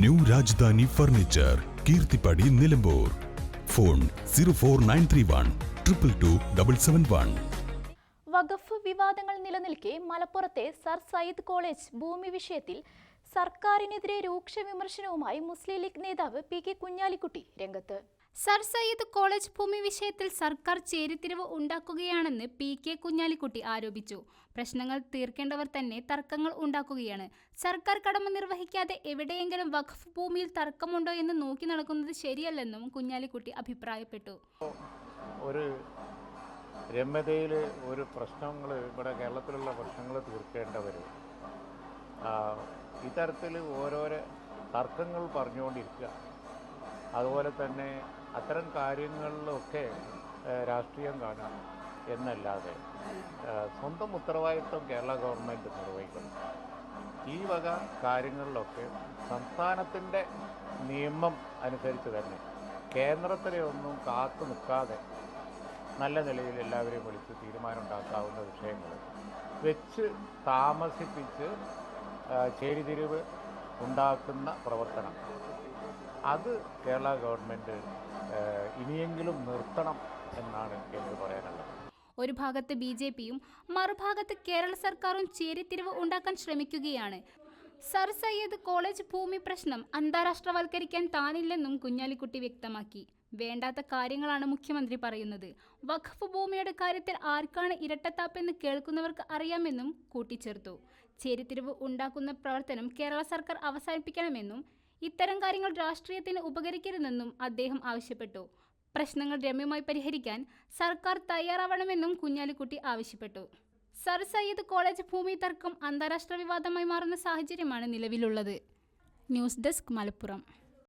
New Rajadhani furniture Keerthippadi Nilambur. Phone zero four nine three one triple two double seven one. വഖഫ് വിവാദങ്ങൾ നിലനിൽക്കെ മലപ്പുറത്തെ sir Syed college ഭൂമി വിഷയത്തിൽ സർക്കാരിനെതിരെ രൂക്ഷ വിമർശനവുമായി മുസ്ലിം ലീഗ് നേതാവ് പി കെ കുഞ്ഞാലിക്കുട്ടി രംഗത്ത്. സർ സയ്യിദ് കോളേജ് ഭൂമി വിഷയത്തിൽ സർക്കാർ ചേരിതിരിവ് ഉണ്ടാക്കുകയാണെന്ന് പി കെ കുഞ്ഞാലിക്കുട്ടി ആരോപിച്ചു. പ്രശ്നങ്ങൾ തീർക്കേണ്ടവർ തന്നെ തർക്കങ്ങൾ ഉണ്ടാക്കുകയാണ്. സർക്കാർ കടമ നിർവഹിക്കാതെ എവിടെയെങ്കിലും വഖഫ് ഭൂമിയിൽ തർക്കമുണ്ടോ എന്ന് നോക്കി നടക്കുന്നത് ശരിയല്ലെന്നും കുഞ്ഞാലിക്കുട്ടി അഭിപ്രായപ്പെട്ടു. ഒരു രമ്യതയിൽ ഒരു പ്രശ്നങ്ങൾ ഇവിടെ കേരളത്തിലുള്ള പ്രശ്നങ്ങൾ തീർക്കേണ്ടവർ ഇത്തരത്തിൽ ഓരോരോ തർക്കങ്ങൾ പറഞ്ഞുകൊണ്ടിരിക്കുക. അതുപോലെ തന്നെ അത്തരം കാര്യങ്ങളിലൊക്കെ രാഷ്ട്രീയം കാണാം എന്നല്ലാതെ സ്വന്തം ഉത്തരവാദിത്വം കേരള ഗവൺമെന്റ് നിർവഹിക്കണം ഈ വക കാര്യങ്ങളിലൊക്കെ സംസ്ഥാനത്തിന്റെ നിയമം അനുസരിച്ച് തന്നെ കേന്ദ്രത്തിലെ ഒന്നും കാത്തു നിൽക്കാതെ നല്ല നിലയിൽ എല്ലാവരെയും വിളിച്ച് തീരുമാനം ഉണ്ടാക്കാവുന്ന വിഷയങ്ങൾ വെച്ച് താമസിപ്പിച്ച് ചേരിതിരിവ് ഉണ്ടാക്കുന്ന പ്രവർത്തനം. അത് കേരള ഗവൺമെന്റ് ഇനിയെങ്കിലും നിർത്തണം എന്നാണ് എനിക്ക് പറയാനുള്ളത്. ഒരു ഭാഗത്ത് ബി ജെ പിയും മറുഭാഗത്ത് കേരള സർക്കാരും ചേരിത്തിരിവ് ഉണ്ടാക്കാൻ ശ്രമിക്കുകയാണ്. സർ സയ്യദ് കോളേജ് ഭൂമി പ്രശ്നം അന്താരാഷ്ട്രവൽക്കരിക്കാൻ താനില്ലെന്നും കുഞ്ഞാലിക്കുട്ടി വ്യക്തമാക്കി. വേണ്ടാത്ത കാര്യങ്ങളാണ് മുഖ്യമന്ത്രി പറയുന്നത്. വഖഫ് ഭൂമിയുടെ കാര്യത്തിൽ ആർക്കാണ് ഇരട്ടത്താപ്പെന്ന് കേൾക്കുന്നവർക്ക് അറിയാമെന്നും കൂട്ടിച്ചേർത്തു. ചേരിത്തിരിവ് ഉണ്ടാക്കുന്ന പ്രവർത്തനം കേരള സർക്കാർ അവസാനിപ്പിക്കണമെന്നും ഇത്തരം കാര്യങ്ങൾ രാഷ്ട്രീയത്തിന് ഉപകരിക്കരുതെന്നും അദ്ദേഹം ആവശ്യപ്പെട്ടു. പ്രശ്നങ്ങൾ രമ്യമായി പരിഹരിക്കാൻ സർക്കാർ തയ്യാറാവണമെന്നും കുഞ്ഞാലിക്കുട്ടി ആവശ്യപ്പെട്ടു. സർ സയ്യിദ് കോളേജ് ഭൂമി തർക്കം അന്താരാഷ്ട്ര വിവാദമായി മാറുന്ന സാഹചര്യമാണ് നിലവിലുള്ളത്. News desk Malappuram.